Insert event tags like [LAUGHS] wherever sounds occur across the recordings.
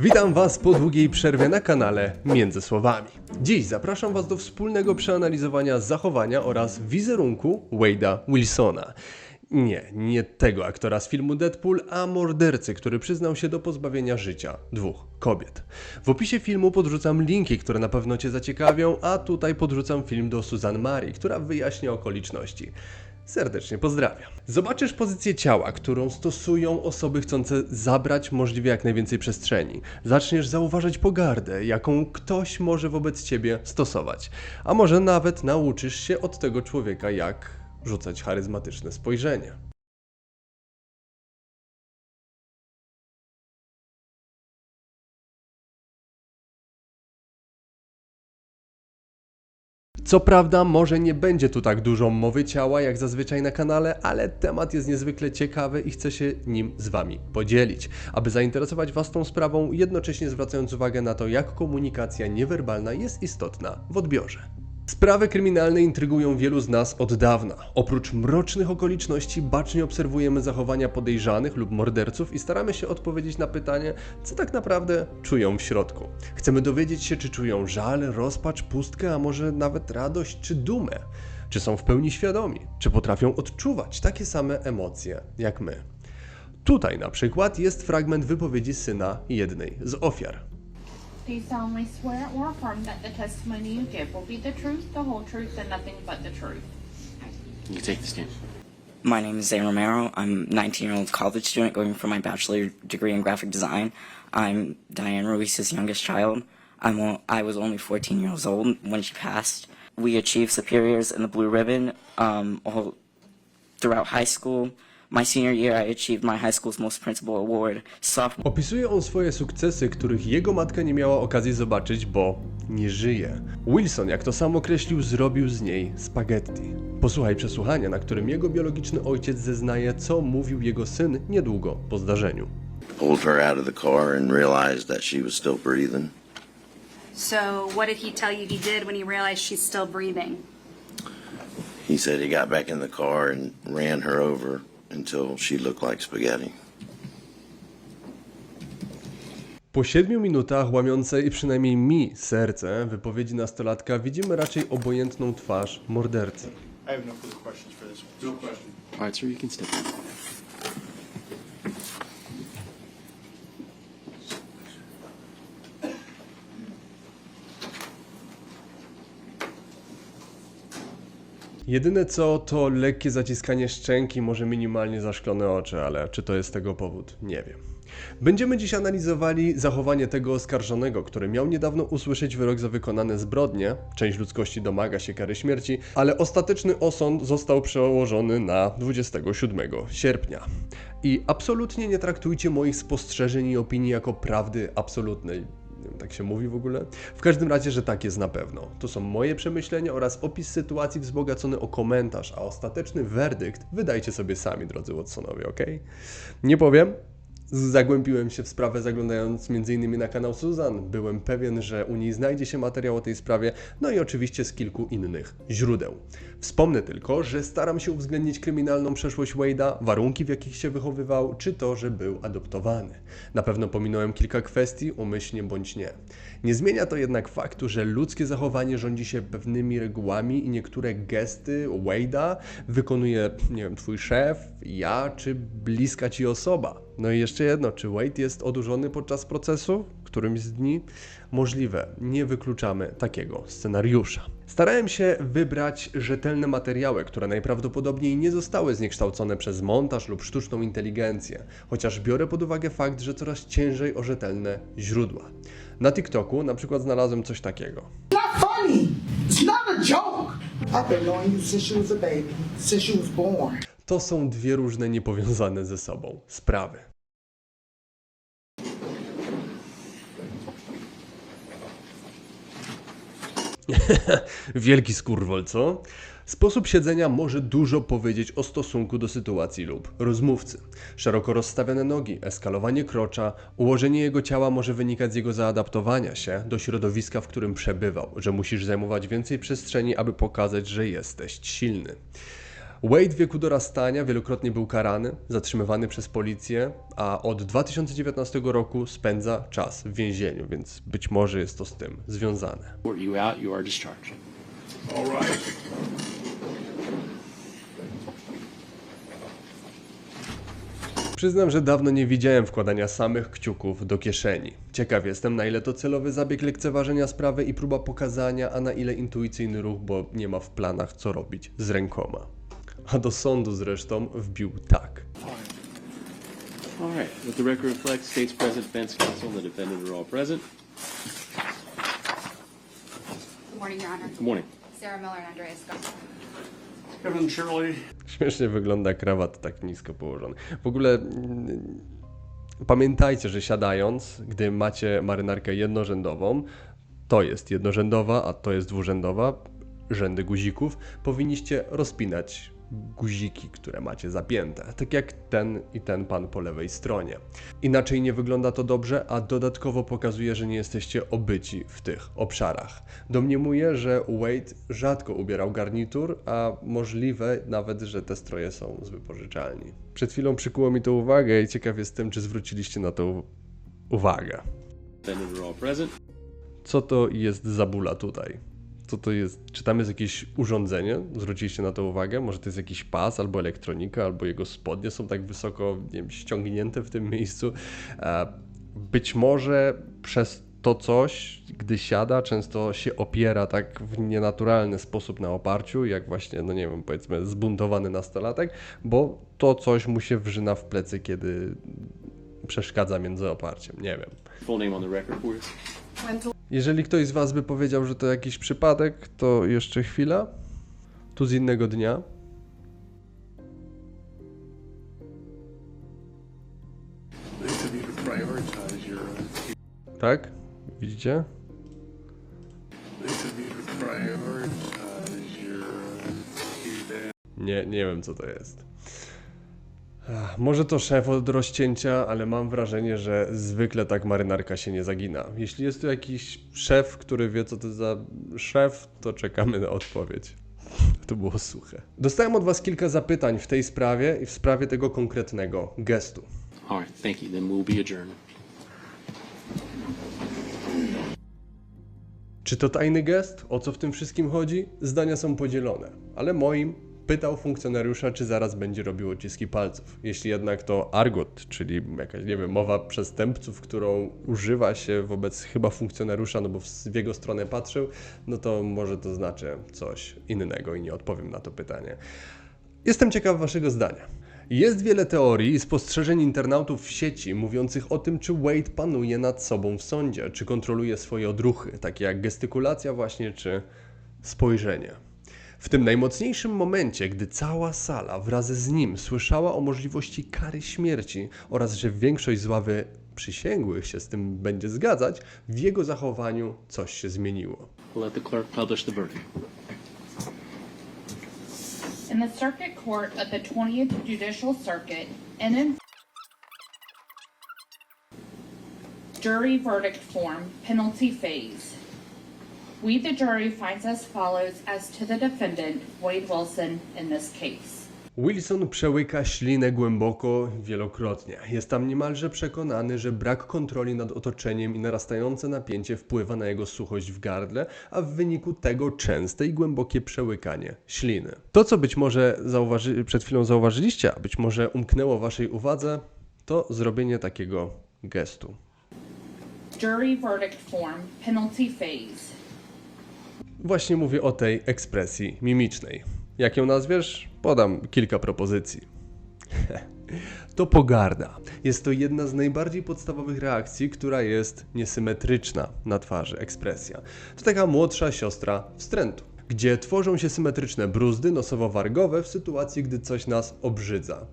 Witam Was po długiej przerwie na kanale Między Słowami. Dziś zapraszam Was do wspólnego przeanalizowania zachowania oraz wizerunku Wade'a Wilsona. Nie, nie tego aktora z filmu Deadpool, a mordercy, który przyznał się do pozbawienia życia dwóch kobiet. W opisie filmu podrzucam linki, które na pewno Cię zaciekawią, a tutaj podrzucam film do Susan Marie, która wyjaśnia okoliczności. Serdecznie pozdrawiam. Zobaczysz pozycję ciała, którą stosują osoby chcące zabrać możliwie jak najwięcej przestrzeni. Zaczniesz zauważać pogardę, jaką ktoś może wobec ciebie stosować. A może nawet nauczysz się od tego człowieka, jak rzucać charyzmatyczne spojrzenie. Co prawda, może nie będzie tu tak dużo mowy ciała jak zazwyczaj na kanale, ale temat jest niezwykle ciekawy i chcę się nim z Wami podzielić, aby zainteresować Was tą sprawą, jednocześnie zwracając uwagę na to, jak komunikacja niewerbalna jest istotna w odbiorze. Sprawy kryminalne intrygują wielu z nas od dawna. Oprócz mrocznych okoliczności, bacznie obserwujemy zachowania podejrzanych lub morderców i staramy się odpowiedzieć na pytanie, co tak naprawdę czują w środku. Chcemy dowiedzieć się, czy czują żal, rozpacz, pustkę, a może nawet radość czy dumę. Czy są w pełni świadomi, czy potrafią odczuwać takie same emocje jak my. Tutaj na przykład jest fragment wypowiedzi syna jednej z ofiar. Do you solemnly swear or affirm that the testimony you give will be the truth, the whole truth, and nothing but the truth? You can take the stand. My name is Zane Romero. I'm a 19 year old college student going for my bachelor degree in graphic design. I'm Diane Ruiz's youngest child. I'm o- I was only 14 years old when she passed. We achieved superiors in the blue ribbon um, all throughout high school. My senior year, I achieved my high school's most principal award. Sophomore Opisuje on swoje sukcesy, których jego matka nie miała okazji zobaczyć, bo nie żyje. Wilson, jak to sam określił, zrobił z niej spaghetti. Posłuchaj przesłuchania, na którym jego biologiczny ojciec zeznaje, co mówił jego syn niedługo po zdarzeniu. pulled her out of the car and realized that she was still breathing. So, what did he tell you he did when he realized she's still breathing? He said he got back in the car and ran her over until she looked like spaghetti. Po siedmiu minutach łamiącej przynajmniej mi serce wypowiedzi nastolatka widzimy raczej obojętną twarz mordercy. I have no further questions for this one. No question. All right, sir, you can step. Jedyne co to lekkie zaciskanie szczęki, może minimalnie zaszklone oczy, ale czy to jest tego powód? Nie wiem. Będziemy dziś analizowali zachowanie tego oskarżonego, który miał niedawno usłyszeć wyrok za wykonane zbrodnie. Część ludzkości domaga się kary śmierci, ale ostateczny osąd został przełożony na 27 sierpnia. I absolutnie nie traktujcie moich spostrzeżeń i opinii jako prawdy absolutnej. Tak się mówi w ogóle? W każdym razie, że tak jest na pewno. To są moje przemyślenia oraz opis sytuacji wzbogacony o komentarz, a ostateczny werdykt wydajcie sobie sami, drodzy Watsonowie, ok? Nie powiem. Zagłębiłem się w sprawę zaglądając m.in. na kanał Suzan. Byłem pewien, że u niej znajdzie się materiał o tej sprawie, no i oczywiście z kilku innych źródeł. Wspomnę tylko, że staram się uwzględnić kryminalną przeszłość Wade'a, warunki w jakich się wychowywał, czy to, że był adoptowany. Na pewno pominąłem kilka kwestii, umyślnie bądź nie. Nie zmienia to jednak faktu, że ludzkie zachowanie rządzi się pewnymi regułami i niektóre gesty Wade'a wykonuje, nie wiem, twój szef, ja czy bliska ci osoba. No i jeszcze jedno, czy Wade jest odurzony podczas procesu? Którymś z dni? Możliwe, nie wykluczamy takiego scenariusza. Starałem się wybrać rzetelne materiały, które najprawdopodobniej nie zostały zniekształcone przez montaż lub sztuczną inteligencję, chociaż biorę pod uwagę fakt, że coraz ciężej o rzetelne źródła. Na TikToku na przykład znalazłem coś takiego. not funny. It's not a joke. I've been knowing you since she was a baby, since she was born. To są dwie różne niepowiązane ze sobą sprawy. [LAUGHS] Wielki skurwol, co? Sposób siedzenia może dużo powiedzieć o stosunku do sytuacji lub rozmówcy. Szeroko rozstawione nogi, eskalowanie krocza, ułożenie jego ciała może wynikać z jego zaadaptowania się do środowiska, w którym przebywał, że musisz zajmować więcej przestrzeni, aby pokazać, że jesteś silny. Wade w wieku dorastania wielokrotnie był karany, zatrzymywany przez policję, a od 2019 roku spędza czas w więzieniu, więc być może jest to z tym związane. All right. Przyznam, że dawno nie widziałem wkładania samych kciuków do kieszeni. Ciekaw jestem, na ile to celowy zabieg lekceważenia sprawy i próba pokazania, a na ile intuicyjny ruch, bo nie ma w planach co robić z rękoma. A do sądu zresztą wbił tak. All right. Let the record reflect state's present, defense counsel, and the defendant are all present. Good morning, Your Honor. Good morning. Sarah Miller and. Kevin Shirley. Śmiesznie wygląda krawat tak nisko położony. W ogóle mm, pamiętajcie, że siadając, gdy macie marynarkę jednorzędową, to jest jednorzędowa, a to jest dwurzędowa, rzędy guzików, powinniście rozpinać guziki, które macie zapięte, tak jak ten i ten pan po lewej stronie. Inaczej nie wygląda to dobrze, a dodatkowo pokazuje, że nie jesteście obyci w tych obszarach. Domniemuję, że Wade rzadko ubierał garnitur, a możliwe nawet, że te stroje są z wypożyczalni. Przed chwilą przykuło mi to uwagę i ciekaw jestem, czy zwróciliście na to uwagę. Co to jest za bula tutaj? Co to jest? Czy tam jest jakieś urządzenie? Zwróciliście na to uwagę? Może to jest jakiś pas, albo elektronika, albo jego spodnie są tak wysoko nie wiem, ściągnięte w tym miejscu. E, Być może przez to coś, gdy siada, często się opiera tak w nienaturalny sposób na oparciu, jak właśnie, no nie wiem, powiedzmy zbuntowany nastolatek, bo to coś mu się wrzyna w plecy, kiedy przeszkadza między oparciem. Nie wiem. Full name on the record us. Jeżeli ktoś z Was by powiedział, że to jakiś przypadek, to jeszcze chwila. Tu z innego dnia. Tak? Widzicie? Nie, nie wiem co to jest. Może to szef od rozcięcia, ale mam wrażenie, że zwykle tak marynarka się nie zagina. Jeśli jest tu jakiś szef, który wie co to za szef, to czekamy na odpowiedź. To było suche. Dostałem od Was kilka zapytań w tej sprawie i w sprawie tego konkretnego gestu. All right. Thank you. Then we'll be adjourned. Czy to tajny gest? O co w tym wszystkim chodzi? Zdania są podzielone, ale moim pytał funkcjonariusza, czy zaraz będzie robił odciski palców. Jeśli jednak to argot, czyli jakaś, nie wiem, mowa przestępców, którą używa się wobec chyba funkcjonariusza, no bo w jego stronę patrzył, no to może to znaczy coś innego i nie odpowiem na to pytanie. Jestem ciekaw Waszego zdania. Jest wiele teorii i spostrzeżeń internautów w sieci mówiących o tym, czy Wade panuje nad sobą w sądzie, czy kontroluje swoje odruchy, takie jak gestykulacja właśnie, czy spojrzenie. W tym najmocniejszym momencie, gdy cała sala wraz z nim słyszała o możliwości kary śmierci oraz że większość z ławy przysięgłych się z tym będzie zgadzać, w jego zachowaniu coś się zmieniło. Let the clerk publish the verdict. In the Circuit Court of the 20th Judicial Circuit, and in jury verdict form, penalty phase. We, the jury, finds as follows as to the defendant, Wade Wilson, in this case. Wilson przełyka ślinę głęboko wielokrotnie. Jest tam niemalże przekonany, że brak kontroli nad otoczeniem i narastające napięcie wpływa na jego suchość w gardle, a w wyniku tego częste i głębokie przełykanie śliny. To, co być może zauważy, przed chwilą zauważyliście, a być może umknęło waszej uwadze, to zrobienie takiego gestu. Jury verdict form, penalty phase. Właśnie mówię o tej ekspresji mimicznej. Jak ją nazwiesz? Podam kilka propozycji. [LAUGHS] To pogarda. Jest to jedna z najbardziej podstawowych reakcji, która jest niesymetryczna na twarzy, ekspresja. To taka młodsza siostra wstrętu, gdzie tworzą się symetryczne bruzdy nosowo-wargowe w sytuacji, gdy coś nas obrzydza.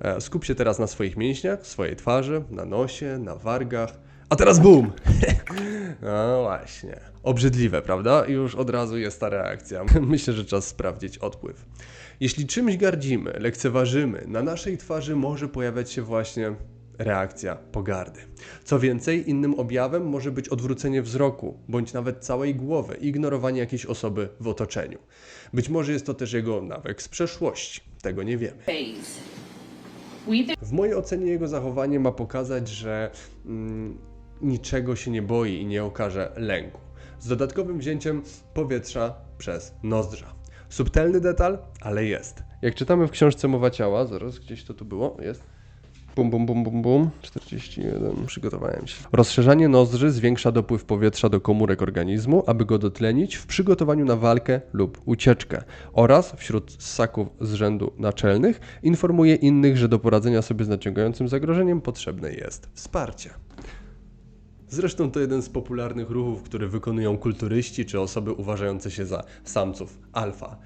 E, Skup się teraz na swoich mięśniach, swojej twarzy, na nosie, na wargach. A teraz bum! [LAUGHS] No właśnie. Obrzydliwe, prawda? I już od razu jest ta reakcja. [LAUGHS] Myślę, że czas sprawdzić odpływ. Jeśli czymś gardzimy, lekceważymy, na naszej twarzy może pojawiać się właśnie reakcja pogardy. Co więcej, innym objawem może być odwrócenie wzroku, bądź nawet całej głowy, ignorowanie jakiejś osoby w otoczeniu. Być może jest to też jego nawyk z przeszłości, tego nie wiemy. W mojej ocenie jego zachowanie ma pokazać, że mm, niczego się nie boi i nie okaże lęku. Z dodatkowym wzięciem powietrza przez nozdrza. Subtelny detal, ale jest. Jak czytamy w książce Mowa Ciała, zaraz gdzieś to tu było, jest. Bum, bum, bum, bum, bum. 41. Przygotowałem się. Rozszerzanie nozdrzy zwiększa dopływ powietrza do komórek organizmu, aby go dotlenić w przygotowaniu na walkę lub ucieczkę. Oraz wśród ssaków z rzędu naczelnych informuje innych, że do poradzenia sobie z nadciągającym zagrożeniem potrzebne jest wsparcie. Zresztą to jeden z popularnych ruchów, które wykonują kulturyści czy osoby uważające się za samców alfa.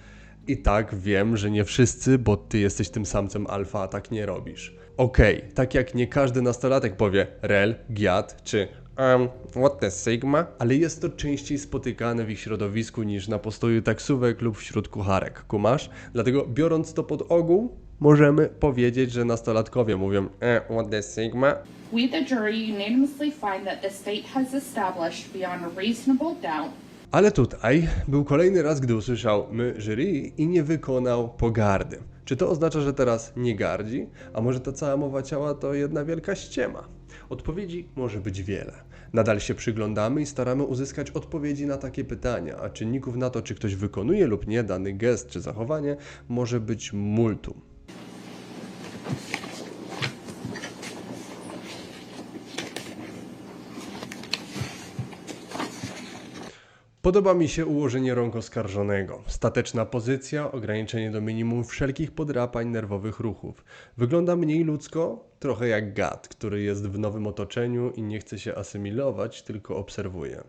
I tak wiem, że nie wszyscy, bo ty jesteś tym samcem alfa, a tak nie robisz. Okej, tak jak nie każdy nastolatek powie rel, giat czy um, what the sigma, ale jest to częściej spotykane w ich środowisku niż na postoju taksówek lub wśród kucharek, kumasz? Dlatego biorąc to pod ogół, możemy powiedzieć, że nastolatkowie mówią e, what the sigma, We, the jury, unanimously find that the state has established beyond a reasonable doubt Ale tutaj był kolejny raz, gdy usłyszał my jury i nie wykonał pogardy. Czy to oznacza, że teraz nie gardzi? A może ta cała mowa ciała to jedna wielka ściema? Odpowiedzi może być wiele. Nadal się przyglądamy i staramy uzyskać odpowiedzi na takie pytania, a czynników na to, czy ktoś wykonuje lub nie dany gest czy zachowanie, może być multum. Podoba mi się ułożenie rąk oskarżonego. Stateczna pozycja, ograniczenie do minimum wszelkich podrapań nerwowych ruchów. Wygląda mniej ludzko, trochę jak gad, który jest w nowym otoczeniu i nie chce się asymilować, tylko obserwuje.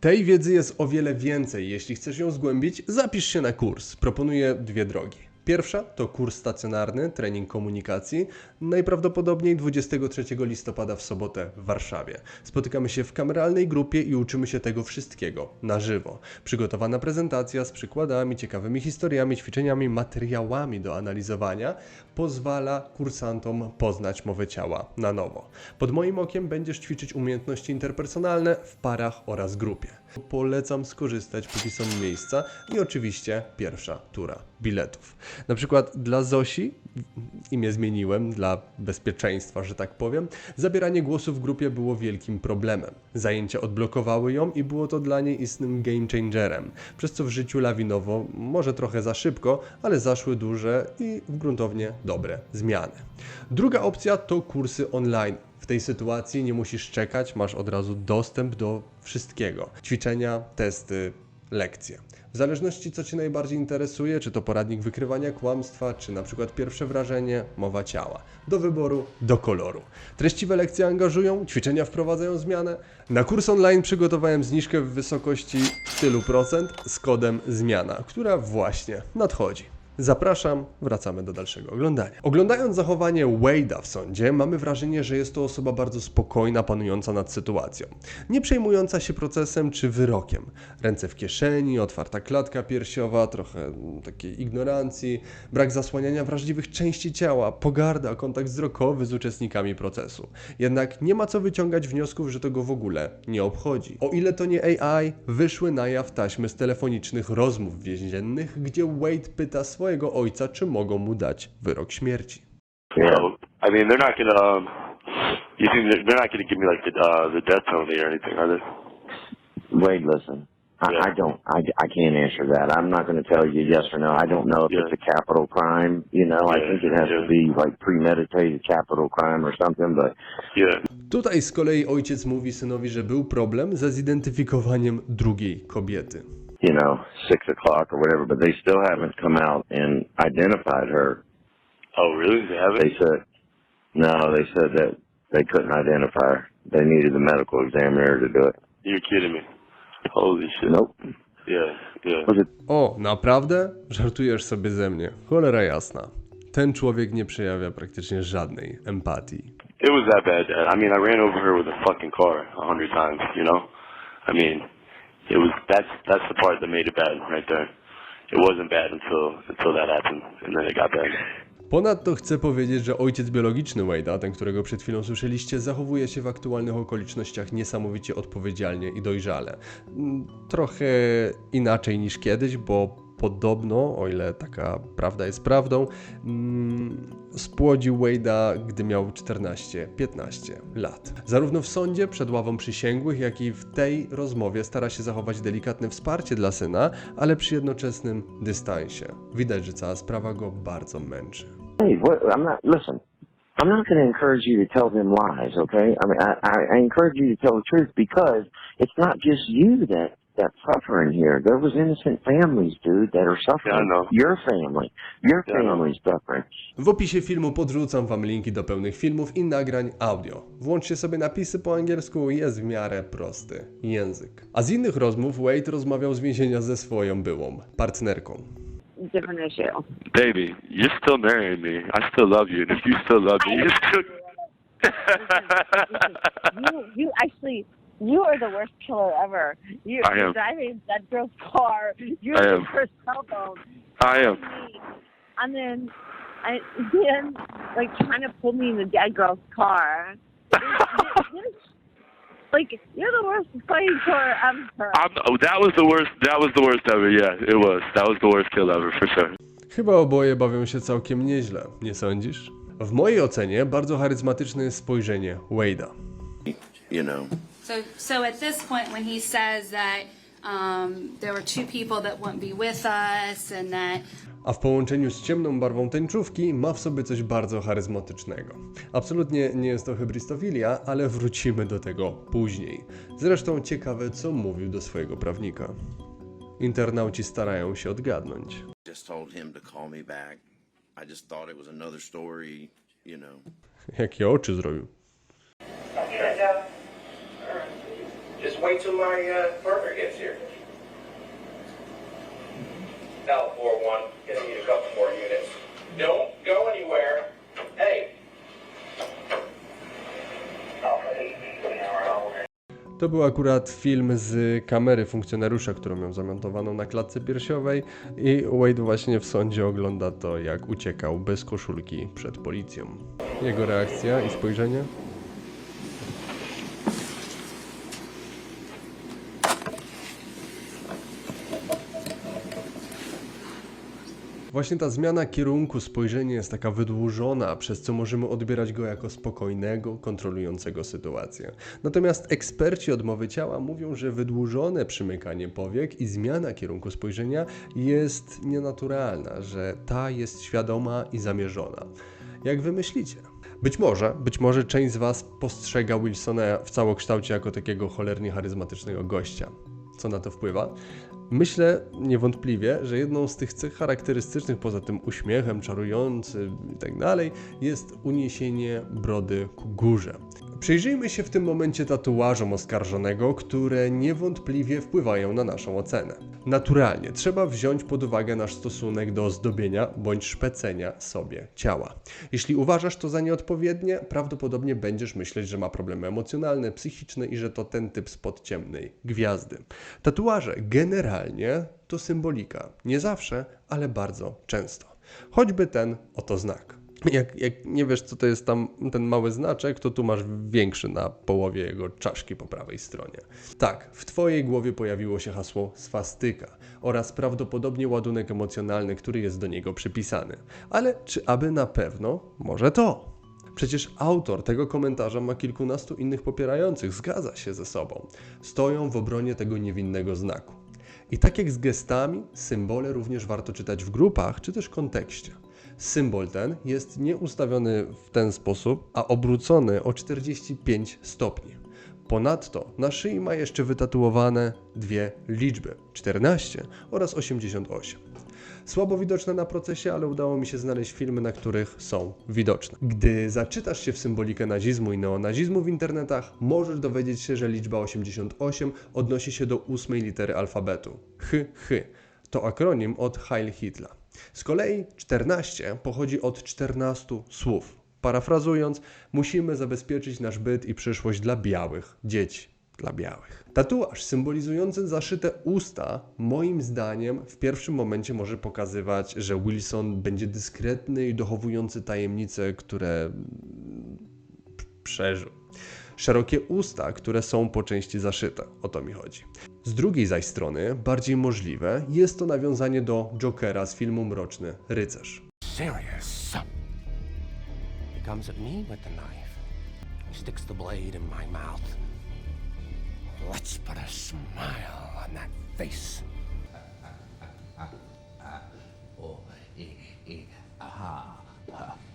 Tej wiedzy jest o wiele więcej. Jeśli chcesz ją zgłębić, zapisz się na kurs. Proponuję dwie drogi. Pierwsza to kurs stacjonarny, trening komunikacji, najprawdopodobniej 23 listopada w sobotę w Warszawie. Spotykamy się w kameralnej grupie i uczymy się tego wszystkiego na żywo. Przygotowana prezentacja z przykładami, ciekawymi historiami, ćwiczeniami, materiałami do analizowania pozwala kursantom poznać mowę ciała na nowo. Pod moim okiem będziesz ćwiczyć umiejętności interpersonalne w parach oraz grupie. Polecam skorzystać, póki są miejsca i oczywiście pierwsza tura biletów. Na przykład dla Zosi, imię zmieniłem dla bezpieczeństwa, że tak powiem, zabieranie głosu w grupie było wielkim problemem. Zajęcia odblokowały ją i było to dla niej istnym game changerem, przez co w życiu lawinowo, może trochę za szybko, ale zaszły duże i gruntownie dobre zmiany. Druga opcja to kursy online. W tej sytuacji nie musisz czekać, masz od razu dostęp do wszystkiego. Ćwiczenia, testy, lekcje. W zależności co Cię najbardziej interesuje, czy to poradnik wykrywania kłamstwa, czy na przykład pierwsze wrażenie, mowa ciała. Do wyboru, do koloru. Treściwe lekcje angażują, ćwiczenia wprowadzają zmianę. Na kurs online przygotowałem zniżkę w wysokości tylu procent z kodem zmiana, która właśnie nadchodzi. Zapraszam, wracamy do dalszego oglądania. Oglądając zachowanie Wade'a w sądzie, mamy wrażenie, że jest to osoba bardzo spokojna, panująca nad sytuacją, nie przejmująca się procesem czy wyrokiem. Ręce w kieszeni, otwarta klatka piersiowa, trochę mm, takiej ignorancji, brak zasłaniania wrażliwych części ciała, pogarda, kontakt wzrokowy z uczestnikami procesu. Jednak nie ma co wyciągać wniosków, że to go w ogóle nie obchodzi. O ile to nie AI, wyszły na jaw taśmy z telefonicznych rozmów więziennych, gdzie Wade pyta swojego ojca, czy mogą mu dać wyrok śmierci. You know, I mean, they're not gonna. Um, you think they're, they're not gonna give me like the uh, the death penalty or anything, are they? Wade, listen. I, Yeah. I don't. I, I can't answer that. I'm not going to tell you yes or no. I don't know if Yeah. it's a capital crime. You know, I Yeah, think it has to be like premeditated capital crime or something. But Yeah. Tutaj z kolei ojciec mówi synowi, że był problem ze zidentyfikowaniem drugiej kobiety. You know, six o'clock or whatever. But they still haven't come out and identified her. Oh, really? They haven't? They said no. They said that they couldn't identify her. They needed the medical examiner to do it. You're kidding me. Holy shit. Nope. Yeah. Yeah. Was it O, naprawdę? Żartujesz sobie ze mnie. Cholera jasna. Ten człowiek nie przejawia praktycznie żadnej empatii. It was that bad, Dad. I mean, I ran over her with a fucking car a hundred times. You know. I mean, it was that's that's the part that made it bad right there. It wasn't bad until until that happened, and then it got bad. Ponadto chcę powiedzieć, że ojciec biologiczny Wade'a, ten którego przed chwilą słyszeliście, zachowuje się w aktualnych okolicznościach niesamowicie odpowiedzialnie i dojrzale. Mm, Trochę inaczej niż kiedyś, bo podobno, o ile taka prawda jest prawdą, mm, spłodził Wade'a, gdy miał 14-15 lat. Zarówno w sądzie, przed ławą przysięgłych, jak i w tej rozmowie stara się zachować delikatne wsparcie dla syna, ale przy jednoczesnym dystansie. Widać, że cała sprawa go bardzo męczy. Hey, what, I'm not. Listen, I'm not going to encourage you to tell them lies. Okay? I mean, I, I, encourage you to tell the truth because it's not just you that that's suffering here. There was innocent families, dude, that are suffering. Yeah, I know. Your family, your Yeah, family's suffering. W opisie filmu podrzucam Wam linki do pełnych filmów i nagrań audio. Włączcie sobie napisy po angielsku, jest w miarę prosty język. A z innych rozmów Wade rozmawiał z więzienia ze swoją byłą partnerką. Different issue. Baby, you're still marrying me. I still love you. And if you still love me, you still. You, you actually, you are the worst killer ever. You I am. driving that girl's car. You're I am. her cell phone. I am. and then I then like trying to pull me in the dead girl's car. [LAUGHS] like you're the worst fighting killer ever. I'm, oh, that was the worst. That was the worst ever. Yeah, it was. That was the worst kill ever for sure. Chyba oboje bawią się całkiem nieźle, nie sądzisz? W mojej ocenie bardzo charyzmatyczne jest spojrzenie Wade'a. You know, So, so at this point, when he says that um, there were two people that wouldn't be with us and that A w połączeniu z ciemną barwą tęczówki ma w sobie coś bardzo charyzmatycznego. Absolutnie nie jest to hybrystofilia, ale wrócimy do tego później. Zresztą ciekawe, co mówił do swojego prawnika. Internauci starają się odgadnąć. just told him to call me back. I just thought it was another story, you know. [LAUGHS] Jakie oczy zrobił. Wait till my uh, partner gets here. A couple more units. Don't go anywhere. Hey. To był akurat film z kamery funkcjonariusza, którą miał zamontowaną na klatce piersiowej i Wade właśnie w sądzie ogląda to, jak uciekał bez koszulki przed policją. Jego reakcja i spojrzenie? Właśnie ta zmiana kierunku spojrzenia jest taka wydłużona, przez co możemy odbierać go jako spokojnego, kontrolującego sytuację. Natomiast eksperci odmowy ciała mówią, że wydłużone przymykanie powiek i zmiana kierunku spojrzenia jest nienaturalna, że ta jest świadoma i zamierzona. Jak wy myślicie? Być może, być może część z Was postrzega Wilsona w całokształcie jako takiego cholernie charyzmatycznego gościa. Co na to wpływa? Myślę niewątpliwie, że jedną z tych cech charakterystycznych, poza tym uśmiechem czarujący i tak dalej, jest uniesienie brody ku górze. Przyjrzyjmy się w tym momencie tatuażom oskarżonego, które niewątpliwie wpływają na naszą ocenę. Naturalnie trzeba wziąć pod uwagę nasz stosunek do zdobienia bądź szpecenia sobie ciała. Jeśli uważasz to za nieodpowiednie, prawdopodobnie będziesz myśleć, że ma problemy emocjonalne, psychiczne i że to ten typ spod ciemnej gwiazdy. Tatuaże generalnie to symbolika. Nie zawsze, ale bardzo często. Choćby ten oto znak. Jak, jak nie wiesz, co to jest tam ten mały znaczek, to tu masz większy na połowie jego czaszki po prawej stronie. Tak, w Twojej głowie pojawiło się hasło swastyka oraz prawdopodobnie ładunek emocjonalny, który jest do niego przypisany. Ale czy aby na pewno? Może to? Przecież autor tego komentarza ma kilkunastu innych popierających, zgadza się ze sobą. Stoją w obronie tego niewinnego znaku. I tak jak z gestami, symbole również warto czytać w grupach czy też kontekście. Symbol ten jest nie ustawiony w ten sposób, a obrócony o 45 stopni. Ponadto na szyi ma jeszcze wytatuowane dwie liczby 14 oraz 88. Słabo widoczne na procesie, ale udało mi się znaleźć filmy, na których są widoczne. Gdy zaczytasz się w symbolikę nazizmu i neonazizmu w internetach, możesz dowiedzieć się, że liczba 88 odnosi się do ósmej litery alfabetu. H, H. To akronim od Heil Hitler. Z kolei 14 pochodzi od 14 słów. Parafrazując, musimy zabezpieczyć nasz byt i przyszłość dla białych dzieci. dla białych. Tatuaż symbolizujący zaszyte usta, moim zdaniem, w pierwszym momencie może pokazywać, że Wilson będzie dyskretny i dochowujący tajemnice, które przeżył. Szerokie usta, które są po części zaszyte. O to mi chodzi. Z drugiej zaś strony, bardziej możliwe, jest to nawiązanie do Jokera z filmu Mroczny Rycerz. serious. He comes at me with the knife. He sticks the blade in my mouth. Let's put a smile on that face.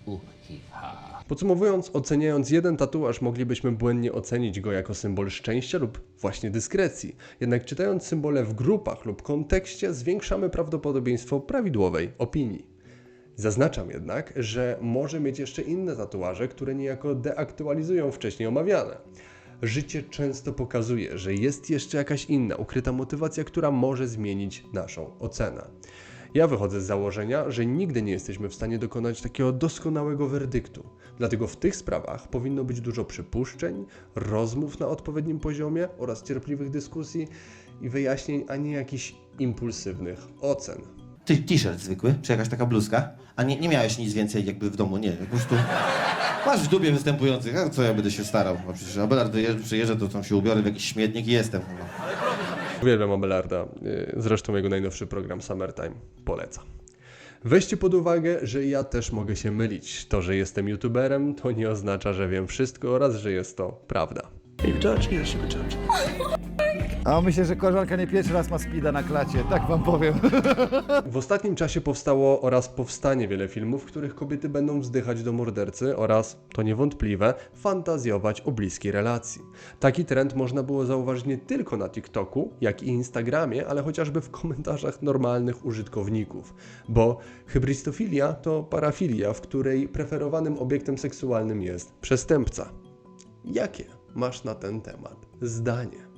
[LAUGHS] Podsumowując, oceniając jeden tatuaż, moglibyśmy błędnie ocenić go jako symbol szczęścia lub właśnie dyskrecji. Jednak czytając symbole w grupach lub kontekście, zwiększamy prawdopodobieństwo prawidłowej opinii. Zaznaczam jednak, że może mieć jeszcze inne tatuaże, które niejako deaktualizują wcześniej omawiane. Życie często pokazuje, że jest jeszcze jakaś inna, ukryta motywacja, która może zmienić naszą ocenę. Ja wychodzę z założenia, że nigdy nie jesteśmy w stanie dokonać takiego doskonałego werdyktu. Dlatego w tych sprawach powinno być dużo przypuszczeń, rozmów na odpowiednim poziomie oraz cierpliwych dyskusji i wyjaśnień, a nie jakichś impulsywnych ocen. Ty, t-shirt zwykły, czy jakaś taka bluzka? A nie, nie miałeś nic więcej jakby w domu, nie, po prostu... Masz w dubie występujących, a co ja będę się starał? No przecież Abelard przyjeżdża, to tam się ubiorę w jakiś śmietnik i jestem. No. Uwielbiam Abelarda, yy, zresztą jego najnowszy program Summertime polecam. Weźcie pod uwagę, że ja też mogę się mylić. To, że jestem youtuberem, to nie oznacza, że wiem wszystko oraz że jest to prawda. A myślę, że koleżanka nie pierwszy raz ma speeda na klacie, tak wam powiem. W ostatnim czasie powstało oraz powstanie wiele filmów, w których kobiety będą wzdychać do mordercy oraz, to niewątpliwe, fantazjować o bliskiej relacji. Taki trend można było zauważyć nie tylko na TikToku, jak i Instagramie, ale chociażby w komentarzach normalnych użytkowników. Bo hybrystofilia to parafilia, w której preferowanym obiektem seksualnym jest przestępca. Jakie masz na ten temat zdanie?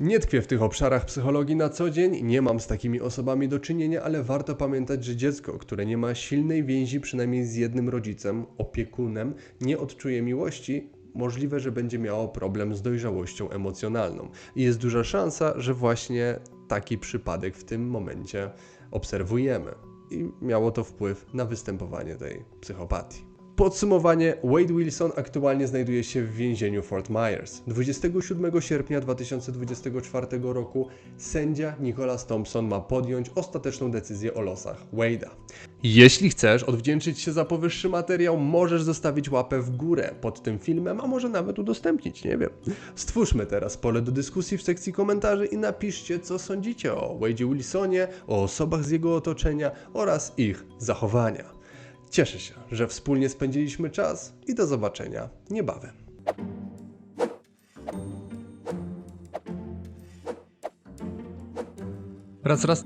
Nie tkwię w tych obszarach psychologii na co dzień, nie mam z takimi osobami do czynienia, ale warto pamiętać, że dziecko, które nie ma silnej więzi przynajmniej z jednym rodzicem, opiekunem, nie odczuje miłości, możliwe, że będzie miało problem z dojrzałością emocjonalną. I jest duża szansa, że właśnie taki przypadek w tym momencie obserwujemy. I miało to wpływ na występowanie tej psychopatii. Podsumowanie: Wade Wilson aktualnie znajduje się w więzieniu Fort Myers. 27 sierpnia 2024 roku sędzia Nicholas Thompson ma podjąć ostateczną decyzję o losach Wade'a. Jeśli chcesz odwdzięczyć się za powyższy materiał, możesz zostawić łapę w górę pod tym filmem, a może nawet udostępnić, nie wiem. Stwórzmy teraz pole do dyskusji w sekcji komentarzy i napiszcie, co sądzicie o Wade'ie Wilsonie, o osobach z jego otoczenia oraz ich zachowania. Cieszę się, że wspólnie spędziliśmy czas i do zobaczenia niebawem. Raz, raz.